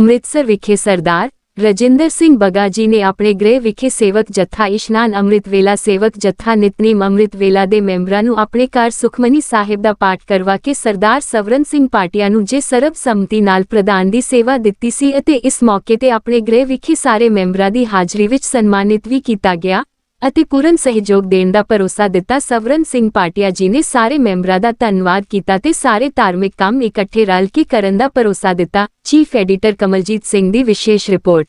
ਅੰਮ੍ਰਿਤਸਰ ਵਿਖੇ ਸਰਦਾਰ ਰਜਿੰਦਰ ਸਿੰਘ ਬਗਾ ਜੀ ਨੇ ਆਪਣੇ ਗ੍ਰਹਿ ਵਿਖੇ ਸੇਵਕ ਜੱਥਾ ਇਸ਼ਨਾਨ ਅੰਮ੍ਰਿਤ ਵੇਲਾ ਸੇਵਕ ਜੱਥਾ ਨਿਤਨੇਮ ਅੰਮ੍ਰਿਤ ਵੇਲਾ ਦੇ ਮੈਂਬਰਾਂ ਨੂੰ ਆਪਣੇ ਘਰ ਸੁਖਮਨੀ ਸਾਹਿਬ ਦਾ ਪਾਠ ਕਰਵਾ ਕੇ ਸਰਦਾਰ ਸਵਰਨ ਸਿੰਘ ਪਾਟਿਆ ਨੂੰ ਜੇ ਸਰਬ ਸੰਮਤੀ ਨਾਲ ਪ੍ਰਦਾਨ ਦੀ ਸੇਵਾ ਦਿੱਤੀ ਸੀ ਅਤੇ ਇਸ ਮੌਕੇ ਤੇ ਆਪਣੇ ਗ੍ਰਹਿ ਵਿਖੇ ਸਾਰੇ ਮੈਂਬਰਾਂ ਦੀ ਹਾਜ਼ਰੀ ਵਿੱਚ ਸਨਮਾਨਿਤ ਵੀ ਕੀਤਾ ਗਿਆ। ਅਤੇ ਪੂਰਨ ਸਹਿਯੋਗ ਦੇਣ ਦਾ ਭਰੋਸਾ ਦਿੱਤਾ ਸਵਰਨ ਸਿੰਘ ਪਾਟਿਆ ਜੀ ਨੇ ਸਾਰੇ ਮੈਂਬਰਾਂ ਦਾ ਧੰਨਵਾਦ ਕੀਤਾ ਤੇ ਸਾਰੇ ਧਾਰਮਿਕ ਕੰਮ ਇਕੱਠੇ ਰਲ ਕੇ ਕਰਨ ਦਾ ਭਰੋਸਾ ਦਿੱਤਾ। ਚੀਫ ਐਡੀਟਰ ਕਮਲਜੀਤ ਸਿੰਘ ਦੀ ਵਿਸ਼ੇਸ਼ ਰਿਪੋਰਟ।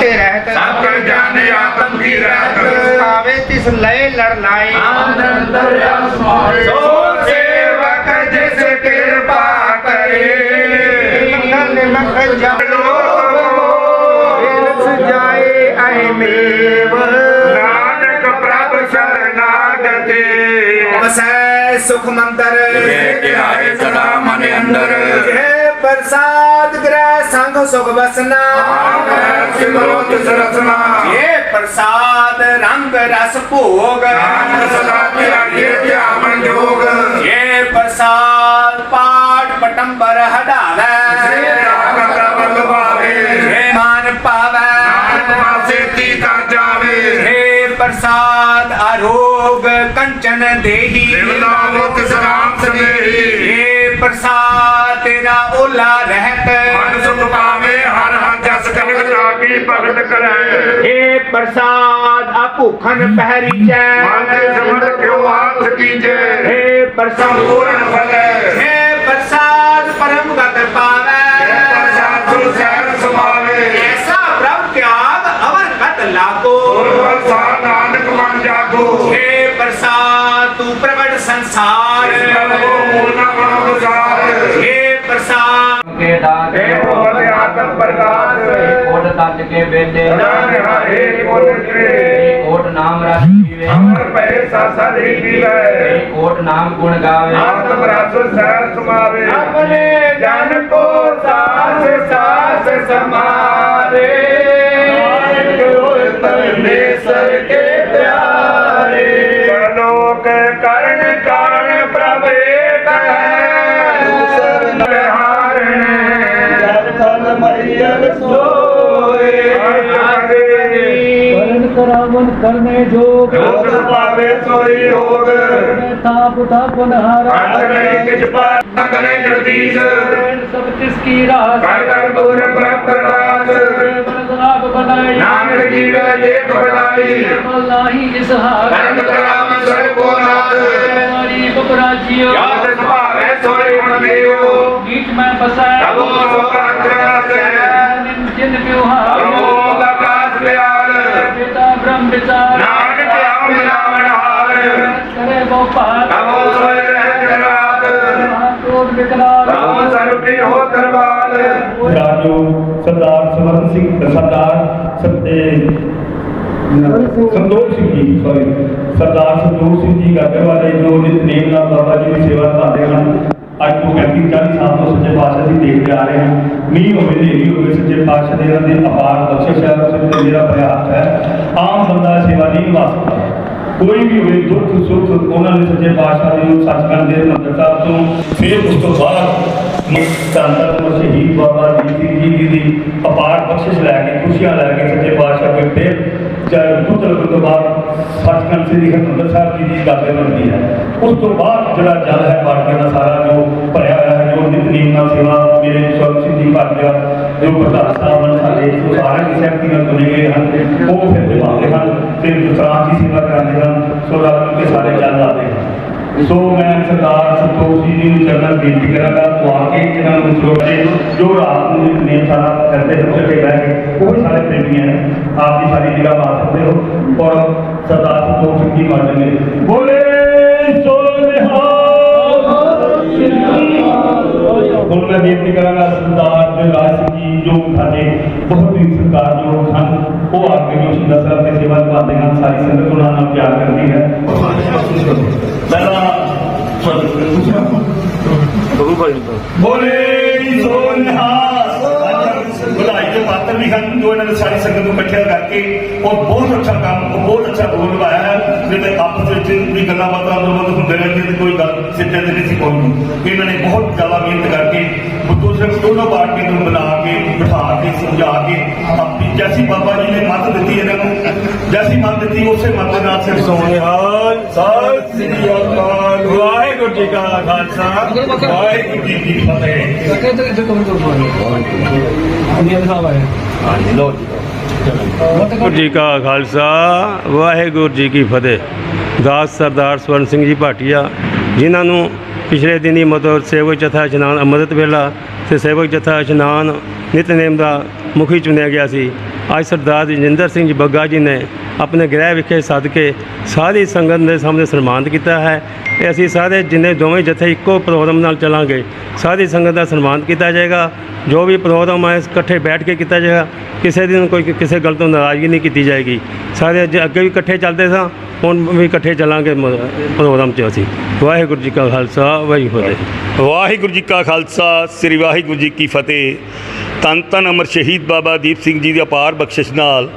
ਤੇ ਰਹਿਤ ਸਭ ਕਰ ਜਾਣੇ ਆਤਮ ਕੀ ਰਹਿਤ। ਆਵੇ ਤਿਸ ਲਏ ਲੜ ਲਾਏ। ਆਨੰਦਰ ਅਸਮਾਏ ਸੋ ਸੇਵਕ ਜਿਸ ਕਿਰਪਾ ਕਰੇ। ਮੰਗਲ ਮੰਗਲ ਜਪ। ਬਿਨ ਵਸੈ ਸੁਖ ਮੰਦਰ ਜਿਵੇਂ ਕਿਹਾਏ ਸਦਾ ਮਨ ਅੰਦਰ ਜਿਵੇਂ ਪ੍ਰਸਾਦ ਗ੍ਰਹਿ ਸੰਗ ਸੁਖ ਬਸਨਾ ਆਵੈ ਸਿਮਰੋ ਤਿਸ ਰਸਨਾ ਇਹ ਪ੍ਰਸਾਦ ਰੰਗ ਰਸ ਭੋਗ ਨਾਨਕ ਸਦਾ ਧਿਆਏ ਧਿਆਵਨ ਜੋਗ ਇਹ ਪ੍ਰਸਾਦ ਪਾਠ ਪਟੰਬਰ ਹਟਾਵੇ ਸੇ ਰਾਗ ਪ੍ਰਭ ਭਾਵੇ ਸੇ ਮਨ ਪਾਵੇ ਨਾਨਕ ਪਾਸੇ ਤੀ ਕਰ ਜਾਵੇ ਇਹ ਪ੍ਰਸਾਦ ਰੋਗ ਕੰਚਨ ਦੇਹੀ। ਨਿਵਲਾ ਮੁਖ ਸਰਾਮ ਸਨੇਹੀ ਏ ਪ੍ਰਸਾਦ ਤੇਰਾ ਓਲਾ ਰਹਿਤ। ਮਨ ਸੁਖ ਪਾਵੇ ਹਰ ਹਰ ਜਸ ਕਹਿ ਲਾਗੀ ਭਗਤ ਕਰੈ। ਏ ਪ੍ਰਸਾਦ ਆ ਭੁਖਨ ਪਹਿਰੀ ਜੈ ਮਨ ਤੇ ਸਮਰ ਕਿਉ ਆਸ ਕੀਜੈ? ਏ ਪ੍ਰਸਾਦ ਪੂਰਨ ਫਲੈ ਏ ਪ੍ਰਸਾਦ ਪਰਮ ਗਤ ਪਾਵੈ। ਤੂੰ ਪ੍ਰਗਟ ਸੰਸਾਰ। ਕੋ ਮੂਲ ਨਾ ਬਣੋ ਵਿਚਾਰ ਏ ਪ੍ਰਸਾਦ। ਕੇ ਦਾਤ ਏ ਭਗਵਾਨ ਆਤਮ ਪ੍ਰਕਾਸ਼। ਕੋਟ ਤੱਜ ਕੇ ਵੇਦੇ ਨਾ ਨਿਹਾਰੇ ਕੋਟ ਤਰੇ ਕੋਟ ਨਾਮ ਰਸ ਪੀਵੇ ਅਮਰ ਭੈ ਸਾਸਾ ਦੇ ਪੀਵੇ ਕੋਟ ਨਾਮ ਗੁਣ ਗਾਵੇ। ਆਤਮ ਰਸ ਸਹਿ ਸਮਾਵੇ। ਆਪਣੇ ਜਨ ਕੋ ਸਾਸ ਸਾਸ ਸਮਾਰੇ ਕਰਾਵਨ ਕਰਨੇ ਜੋਗ। ਲੋਕ ਪਾਵੇ ਸੋਈ ਹੋਗ। ਤਾਪ ਤਾਪਨ ਹਾਰਾ ਅੰਤ ਨਹੀਂ ਕਿਛ ਪਾਰ ਕਰੇ ਜਗਦੀਸ਼। ਸਭ ਤਿਸ ਕੀ ਰਾਸ। ਕਰ ਕਰ ਦੂਰ ਪ੍ਰਭ ਪ੍ਰਕਾਸ਼ ਬਨਸਨਾਪ ਬਨਾਈ ਨਾਨਕ ਜੀਵੇ ਏਕ ਬੜਾਈ ਮਲਾਹੀ ਇਸ ਹਾਰ। ਕਰਮ ਕਰਾਮ ਸਰ ਕੋ ਨਾਥ ਮਾਰੀ ਬਪਰਾਜੀਓ ਯਾਦ ਸੁਭਾਵੇ ਸੋਈ ਮਨ ਦੇਵੋ। ਗੀਤ ਮੈਂ ਬਸਾਇ ਤਬੋ ਸੋਕਾਰ ਕਰਾਸੇ ਨਿਨ ਜਿਨ ਵਿਵਹਾਰ। ਪ੍ਰਭੂ ਆਕਾਸ਼ ਵਿਆਲ ਪਿਤਾ ਬ੍ਰਹਮ ਵਿਚਾਰ ਨਾਨਕ ਆਉ ਮਿਲਾਵਣ ਹਾਰ ਕਰੇ ਬੋ ਭਾਗ ਤਬੋ ਸੋਇ ਰਹਿ ਜਗਰਾਤ ਕ੍ਰੋਧ ਵਿਕਰਾਲ ਤਬੋ ਸਰਬੀ ਹੋ ਦਰਬਾਰ ਰਾਜੋ ਸਰਦਾਰ ਸਮਰਨ ਸਿੰਘ ਸਰਦਾਰ ਸਤੇ ਸੰਤੋਖ ਸਿੰਘ ਜੀ ਸੌਰੀ ਸਰਦਾਰ ਸੰਤੋਖ ਸਿੰਘ ਜੀ ਗਾਗੇ ਵਾਲੇ ਜੋ ਨਿਤਨੇਮ ਨਾਲ ਬਾਬਾ ਜੀ ਦੀ ਸੇਵਾ ਕਰਦੇ ਹਨ ਅੱਜ ਤੋਂ 35 40 ਸਾਲ ਨਿਭਾ ਸਕਦਾ ਕੋਈ ਵੀ ਹੋਵੇ ਦੁੱਖ, ਸੁੱਖ, ਉਹਨਾਂ ਨੇ ਸੱਚੇ ਪਾਤਸ਼ਾਹ ਜੀ ਨੂੰ ਸੱਚਖੰਡ ਦੇ ਮੰਦਰ ਸਾਹਿਬ ਤੋਂ, ਫਿਰ ਉਸ ਤੋਂ ਬਾਅਦ ਸੰਤਨ ਸ਼ਹੀਦ ਬਾਬਾ ਜੀ ਸਿੰਘ ਜੀ ਦੀ ਅਪਾਰ ਬਖਸ਼ਿਸ਼ ਲੈ ਕੇ, ਖੁਸ਼ੀਆਂ ਲੈ ਕੇ ਸੱਚੇ ਪਾਤਸ਼ਾਹ ਕੋਲ ਫਿਰ ਚਾਹੇ ਪੁੱਤਰ ਤੋਂ ਬਾਅਦ ਸੱਚਖੰਡ ਸ੍ਰੀ ਹਰਿਮੰਦਰ ਸਾਹਿਬ ਜੀ ਦੀ ਗੱਲ ਬਣਦੀ ਹੈ। ਉਸ ਤੋਂ ਬਾਅਦ ਜਿਹੜਾ ਜਲ ਹੈ ਬਾਟੀਆਂ ਦਾ ਸਾਰਾ ਜੋ ਭਰਿਆ ਹੋਇਆ ਹੈ, ਜੋ ਨਿਤਨੇਮ ਨਾਲ ਸੇਵਾ ਮੇਰੇ ਸਵਰ ਸਿੰਘ ਜੀ ਭਾਟਿਆ ਜੋ ਪ੍ਰਧਾਨ ਸਾਹਿਬ ਹਨ ਸਾਡੇ ਉਹ ਦੀ ਸਹਿਮਤੀ ਨਾਲ ਚੁਣੇ ਗਏ ਹਨ, ਉਹ ਫਿਰ ਨਿਭਾਉਂਦੇ ਹਨ ਤੇ ਦਸਰਾਜ ਦੀ ਸੇਵਾ ਕਰਾਉਂਦੇ ਹਨ, ਸੋ ਰਲ ਮਿਲ ਕੇ ਸਾਰੇ ਜਲ ਲਾਦੇ ਹਨ। ਸੋ ਮੈਂ ਸਰਦਾਰ ਸੰਤੋਖ ਜੀ ਨੂੰ ਚਰਨਾਂ ਬੇਨਤੀ ਕਰਾਂਗਾ, ਤੋਂ ਕੇ ਇਹਨਾਂ ਨੂੰ ਸਰੋਤੇ ਜੋ ਰਾਤ ਨੂੰ ਨਿਤਨੇਮ ਸਾਰਾ ਕਰਦੇ ਹਨ, ਉੱਥੇ ਬਹਿ ਕੇ, ਉਹ ਵੀ ਸਾਰੇ ਪ੍ਰੇਮੀ ਹਨ ਆਪ ਦੀ ਸਾਰੀ ਜਗ੍ਹਾ ਮਾਰ ਸਕਦੇ ਹੋ। ਔਰ ਸਰਦਾਰ ਸੰਤੋਖ ਜੀ ਮਾਜਨ ਨੇ, ਬੋਲੇ ਸੋ ਹੁਣ ਮੈਂ ਬੇਨਤੀ ਕਰਾਂਗਾ ਸਰਦਾਰ ਦਿਲਰਾਜ ਸਿੰਘ ਜੀ ਜੋ ਸਾਡੇ ਬਹੁਤ ਹੀ ਸਤਿਕਾਰਯੋਗ ਹਨ ਉਹ ਆ ਕੇ ਜੋ ਸ਼ਹੀਦਾਂ ਸਾਹਿਬ ਦੀ ਸੇਵਾ ਨਿਭਾਉਂਦੇ ਹਨ ਸਾਰੀ ਸੰਗਤ ਉਹਨਾਂ ਨਾਲ ਪਿਆਰ ਕਰਦੀ ਹੈ। ਪਹਿਲਾਂ ਬੋਲੇ। ਸੋ ਨਿਹਾਲ ਵਧਾਈ ਦੇ ਪਾਤਰ ਵੀ ਹਨ ਹਨ ਜੋ ਇਹਨਾਂ ਨੇ ਸਾਰੀ ਸੰਗਤ ਨੂੰ ਇਕੱਠਿਆ ਕਰਕੇ ਔਰ ਬਹੁਤ ਅੱਛਾ ਕੰਮ ਔਰ ਬਹੁਤ ਅੱਛਾ ਰੋਲ ਨਿਭਾਇਆ ਹੈ ਨਹੀਂ ਤੇ ਆਪਸ ਵਿੱਚ ਵੀ ਗੱਲਾਂ ਬਾਤਾਂ ਅੰਦਰ ਬੰਦ ਹੁੰਦੇ ਰਹਿੰਦੇ ਤੇ ਕੋਈ ਗੱਲ ਸਿੱਟੇ ਤੇ ਨਹੀਂ ਸੀ ਪਹੁੰਚਦੀ ਇਹਨਾਂ ਨੇ ਬਹੁਤ ਜ਼ਿਆਦਾ ਮਿਹਨਤ ਕਰਕੇ ਦੂਸਰੇ ਦੋਨੋਂ ਪਾਰਟੀਆਂ ਨੂੰ ਬਣਾ ਕੇ, ਬਿਠਾ ਕੇ, ਸਮਝਾ ਕੇ ਆਪਣੀ ਜੈਸੀ ਬਾਬਾ ਜੀ ਨੇ ਮੱਤ ਦਿੱਤੀ ਇਹਨਾਂ ਨੂੰ। ਜੈਸੀ ਮੱਤ ਦਿੱਤੀ, ਉਸੇ ਮੱਤ ਦੇ ਨਾਲ ਸਿਰ ਸੋਹਣੇ ਹਾਲ, ਸਤਿ ਸ੍ਰੀ ਅਕਾਲ। ਵਾਹਿਗੁਰੂ ਜੀ ਕਾ ਖਾਲਸਾ। ਵਾਹਿਗੁਰੂ ਜੀ ਕੀ ਫਤਿਹ। ਵਾਹਿਗੁਰੂ ਜੀ। ਕਾ ਖਾਲਸਾ, ਵਾਹਿਗੁਰੂ ਜੀ ਕੀ ਫਤਿਹ। ਦਾਸ ਸਰਦਾਰ ਸਵਰਨ ਸਿੰਘ ਜੀ ਭਾਟੀਆ, ਜਿਨ੍ਹਾਂ ਨੂੰ ਪਿਛਲੇ ਦਿਨੀ ਮਤਲਬ ਸੇਵਕ ਜਥਾ ਇਸ਼ਨਾਨ ਅੰਮ੍ਰਿਤ ਵੇਲਾ ਤੇ ਸੇਵਕ ਜਥਾ ਇਸ਼ਨਾਨ ਨਿਤਨੇਮ ਦਾ ਮੁਖੀ ਚੁਣਿਆ ਗਿਆ ਸੀ, ਅੱਜ ਸਰਦਾਰ ਰਜਿੰਦਰ ਸਿੰਘ ਜੀ ਬੱਗਾ ਜੀ ਨੇ ਆਪਣੇ ਗ੍ਰਹਿ ਵਿਖੇ ਸੱਦ ਕੇ ਸਾਰੀ ਸੰਗਤ ਦੇ ਸਾਹਮਣੇ ਸਨਮਾਨਿਤ ਕੀਤਾ ਹੈ। ਇਹ ਅਸੀਂ ਸਾਰੇ ਜਿੰਨੇ ਦੋਵੇਂ ਜਥੇ ਇੱਕੋ ਪ੍ਰੋਗਰਾਮ ਨਾਲ ਚੱਲਾਂਗੇ, ਸਾਰੀ ਸੰਗਤ ਦਾ ਸਨਮਾਨ ਕੀਤਾ ਜਾਏਗਾ, ਜੋ ਵੀ ਪ੍ਰੋਗਰਾਮ ਹੈ ਇਕੱਠੇ ਬੈਠ ਕੇ ਕੀਤਾ ਜਾਏਗਾ, ਕਿਸੇ ਦਿਨ ਕੋਈ ਕਿਸੇ ਗੱਲ ਤੋਂ ਨਾਰਾਜ਼ਗੀ ਨਹੀਂ ਕੀਤੀ ਜਾਏਗੀ। ਸਾਰੇ ਅੱਜ ਅੱਗੇ ਵੀ ਇਕੱਠੇ ਚੱਲਦੇ ਸਾਂ, ਹੁਣ ਵੀ ਇਕੱਠੇ ਚੱਲਾਂਗੇ ਪ੍ਰੋਗਰਾਮ 'ਚ ਅਸੀਂ। ਵਾਹਿਗੁਰੂ ਜੀ ਕਾ ਖਾਲਸਾ, ਵਾਹਿਗੁਰੂ ਜੀ ਵਾਹਿਗੁਰੂ ਜੀ ਕਾ ਖਾਲਸਾ, ਸ੍ਰੀ ਵਾਹਿਗੁਰੂ ਜੀ ਕੀ ਫਤਿਹ। ਤਨ ਤਨ ਅਮਰ ਸ਼ਹੀਦ ਬਾਬਾ ਦੀਪ ਸਿੰਘ ਜੀ ਦੀ ਅਪਾਰ ਬਖਸ਼ਿਸ਼ ਨਾਲ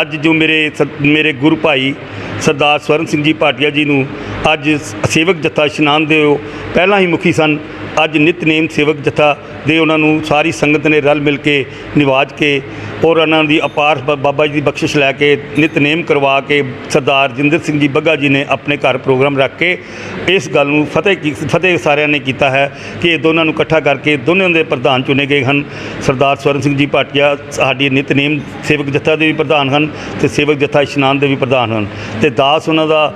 ਅੱਜ ਜੋ ਮੇਰੇ ਸ- ਮੇਰੇ ਗੁਰੂ ਭਾਈ ਸਰਦਾਰ ਸਵਰਨ ਸਿੰਘ ਜੀ ਭਾਟੀਆ ਜੀ ਨੂੰ ਅੱਜ ਸੇਵਕ ਜਥਾ ਇਸ਼ਨਾਨ ਦੇ ਉਹ ਪਹਿਲਾਂ ਹੀ ਮੁਖੀ ਸਨ। ਅੱਜ ਨਿਤਨੇਮ ਸੇਵਕ ਜਥਾ ਦੇ ਉਹਨਾਂ ਨੂੰ ਸਾਰੀ ਸੰਗਤ ਨੇ ਰਲ ਮਿਲ ਕੇ ਨਿਵਾਜ ਕੇ ਔਰ ਉਹਨਾਂ ਦੀ ਅਪਾਰ ਬਾਬਾ ਜੀ ਦੀ ਬਖਸ਼ਿਸ਼ ਲੈ ਕੇ ਨਿਤਨੇਮ ਕਰਵਾ ਕੇ ਸਰਦਾਰ ਜਿੰਦਰ ਸਿੰਘ ਜੀ ਬੱਗਾ ਜੀ ਨੇ ਆਪਣੇ ਘਰ ਪ੍ਰੋਗਰਾਮ ਰੱਖ ਕੇ ਇਸ ਗੱਲ ਨੂੰ ਫਤਿਹ ਕੀ, ਫਤਿਹ ਸਾਰਿਆਂ ਨੇ ਕੀਤਾ ਹੈ ਕਿ ਇਹ ਦੋਨਾਂ ਨੂੰ ਇਕੱਠਾ ਕਰਕੇ ਦੋਨਾਂ ਦੇ ਪ੍ਰਧਾਨ ਚੁਣੇ ਗਏ ਹਨ। ਸਰਦਾਰ ਸਵਰਨ ਸਿੰਘ ਜੀ ਭਾਟੀਆ ਸਾਡੀ ਨਿਤਨੇਮ ਸੇਵਕ ਜਥਾ ਦੇ ਵੀ ਪ੍ਰਧਾਨ ਹਨ ਤੇ ਸੇਵਕ ਜਥਾ ਇਸ਼ਨਾਨ ਦੇ ਵੀ ਪ੍ਰਧਾਨ ਹਨ ਤੇ ਦਾਸ ਉਹਨਾਂ ਦਾ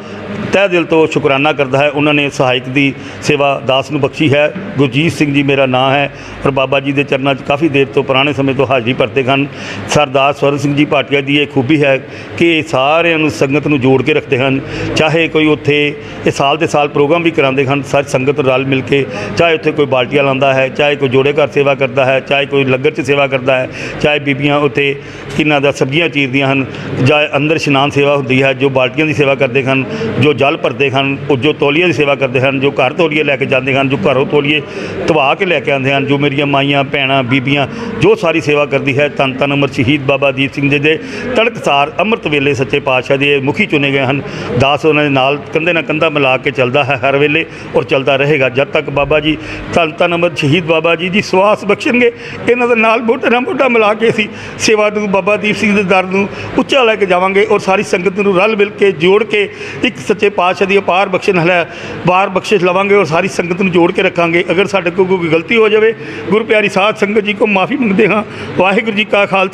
ਤਹਿ ਦਿਲ ਤੋਂ ਸ਼ੁਕਰਾਨਾ ਕਰਦਾ ਹੈ। ਉਹਨਾਂ ਨੇ ਸਹਾਇਕ ਦੀ ਸੇਵਾ ਦਾਸ ਨੂੰ ਬਖਸ਼ੀ ਹੈ। ਗੁਰਜੀਤ ਸਿੰਘ ਜੀ ਮੇਰਾ ਨਾਂ ਹੈ ਔਰ ਬਾਬਾ ਜੀ ਦੇ ਚਰਨਾਂ 'ਚ ਕਾਫੀ ਦੇਰ ਤੋਂ ਪੁਰਾਣੇ ਸਮੇਂ ਤੋਂ ਹਾਜ਼ਰੀ ਭਰਦੇ ਹਨ। ਸਰਦਾਰ ਸਵਰਨ ਸਿੰਘ ਜੀ ਭਾਟੀਆ ਦੀ ਇਹ ਖੂਬੀ ਹੈ ਕਿ ਇਹ ਸਾਰਿਆਂ ਨੂੰ ਸੰਗਤ ਨੂੰ ਜੋੜ ਕੇ ਰੱਖਦੇ ਹਨ। ਚਾਹੇ ਕੋਈ ਉੱਥੇ ਇਹ ਸਾਲ ਦੇ ਸਾਲ ਪ੍ਰੋਗਰਾਮ ਵੀ ਕਰਾਉਂਦੇ ਹਨ, ਸਾਰੀ ਸੰਗਤ ਰਲ ਮਿਲ ਕੇ, ਚਾਹੇ ਉੱਥੇ ਕੋਈ ਬਾਲਟੀਆਂ ਲਾਉਂਦਾ ਹੈ, ਚਾਹੇ ਕੋਈ ਜੋੜੇ ਘਰ ਸੇਵਾ ਕਰਦਾ ਹੈ, ਚਾਹੇ ਕੋਈ ਲੰਗਰ 'ਚ ਸੇਵਾ ਕਰਦਾ ਹੈ, ਚਾਹੇ ਬੀਬੀਆਂ ਉੱਥੇ ਕਿਨਾਂ ਦਾ ਸਬਜ਼ੀਆਂ ਚੀਰਦੀਆਂ ਹਨ, ਜਾਂ ਅੰਦਰ ਇਸ਼ਨਾਨ ਸੇਵਾ ਹੁੰਦੀ ਹੈ, ਜੋ ਬਾਲਟੀਆਂ ਦੀ ਸੇਵਾ ਕਰਦੇ ਹਨ, ਜੋ ਜਲ ਭਰਦੇ ਹਨ, ਉਹ ਜੋ ਤੌਲੀਏ ਦੀ ਸੇਵਾ ਕਰਦੇ ਹਨ, ਜੋ ਘਰ ਤੌਲੀਏ ਲੈ ਕੇ ਜਾਂਦੇ ਹਨ, ਜੋ ਘਰੋਂ ਤੌਲੀਏ ਧਵਾ ਕੇ ਲੈ ਕੇ ਆਉਂਦੇ ਹਨ, ਜੋ ਮੇਰੀਆਂ ਮਾਈਆਂ, ਭੈਣਾਂ, ਬੀਬੀਆਂ, ਜੋ ਸਾਰੀ ਸੇਵਾ ਕਰਦੀ ਹੈ ਤਨ ਤਨ ਅਮਰ ਸ਼ਹੀਦ ਬਾਬਾ ਦੀਪ ਸਿੰਘ ਜੀ ਦੇ ਤੜਕਸਾਰ ਅੰਮ੍ਰਿਤ ਵੇਲੇ ਸੱਚੇ ਪਾਤਸ਼ਾਹ ਦੇ ਮੁਖੀ ਚੁਣੇ ਗਏ ਹਨ। ਦਾਸ ਉਹਨਾਂ ਦੇ ਨਾਲ ਕੰਧੇ ਨਾਲ ਕੰਧਾ ਮਿਲਾ ਕੇ ਚੱਲਦਾ ਹੈ ਹਰ ਵੇਲੇ ਔਰ ਚੱਲਦਾ ਰਹੇਗਾ। ਜਦ ਤੱਕ ਬਾਬਾ ਜੀ ਧੰਨ ਧੰਨ ਅਮਰ ਸ਼ਹੀਦ ਬਾਬਾ ਜੀ ਦੀ ਸਵਾਸ ਬਖਸ਼ਣਗੇ, ਇਹਨਾਂ ਦੇ ਨਾਲ ਮੋਢੇ ਨਾ ਮੋਢਾ ਮਿਲਾ ਕੇ ਅਸੀਂ ਸੇਵਾ ਨੂੰ ਬਾਬਾ ਦੀਪ ਸਿੰਘ ਦੇ ਦਰ ਨੂੰ ਉੱਚਾ ਲੈ ਕੇ ਜਾਵਾਂਗੇ ਔਰ ਸਾਰੀ ਸੰਗਤ ਨੂੰ ਰਲ ਮਿਲ ਕੇ ਜੋੜ ਕੇ ਇੱਕ ਸੱਚੇ ਪਾਤਸ਼ਾਹ ਦੀ ਅਪਾਰ ਬਖਸ਼ਣ ਹੈ ਬਾਰ ਬਖਸ਼ਿਸ਼ ਲਵਾਂਗੇ ਔਰ ਸਾਰੀ ਸੰਗਤ ਨੂੰ ਜੋੜ ਕੇ ਰੱਖਾਂਗੇ। ਅਗਰ ਸਾਡੇ ਕੋਲ ਕੋਈ ਗਲਤੀ ਹੋ ਜਾਵੇ ਗੁਰੂ ਪਿਆਰੀ ਸਾਧ ਸੰਗਤ ਜੀ ਕੋ ਮਾਫੀ ਮੰਗਦੇ ਹਾਂ। ਵਾਹਿਗੁਰੂ ਜੀ ਕਾ ਖਾਲਸਾ।